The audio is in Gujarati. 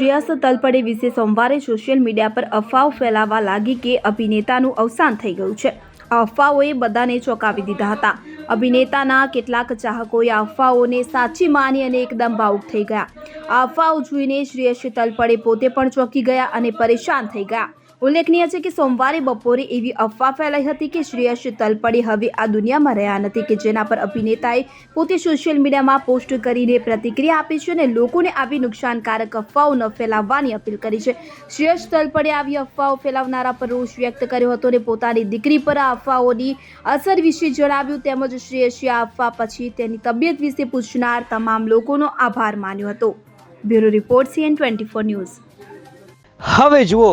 શ્રેયસ તલપડે વિશે સોમવારે સોશિયલ મીડિયા પર અફવાઓ ફેલાવા લાગી કે અભિનેતાનું અવસાન થઈ ગયું છે. આ અફવાઓએ બધાને ચોંકાવી દીધા હતા. અભિનેતાના કેટલાક ચાહકોએ આ અફવાઓને સાચી માની અને એકદમ ભાવુક થઈ ગયા. આ અફવાઓ જોઈને શ્રેયસ તલપડે પોતે પણ ચોંકી ગયા અને પરેશાન થઈ ગયા. ઉલ્લેખનીય છે કે સોમવારે બપોરે એવી અફવા ફેલાઈ હતી કે શ્રેયસ તલપડે હવે આ દુનિયામાં રહ્યા નથી કે જેના પર અભિનેતાએ પોતે સોશિયલ મીડિયામાં પોસ્ટ કરીને પ્રતિક્રિયા આપી છે અને લોકોને આવી નુકસાનકારક અફવાઓ ન ફેલાવવાની અપીલ કરી છે. શ્રેયસ તલપડે આવી અફવાઓ ફેલાવનારા પર રોષ વ્યક્ત કર્યો હતો અને પોતાની દીકરી પર આ અફવાઓની અસર વિશે જણાવ્યું તેમજ શ્રેયસે આ અફવા પછી તેની તબિયત વિશે પૂછનાર તમામ લોકોનો આભાર માન્યો હતો. Bureau report CN twenty four news. હવે જુઓ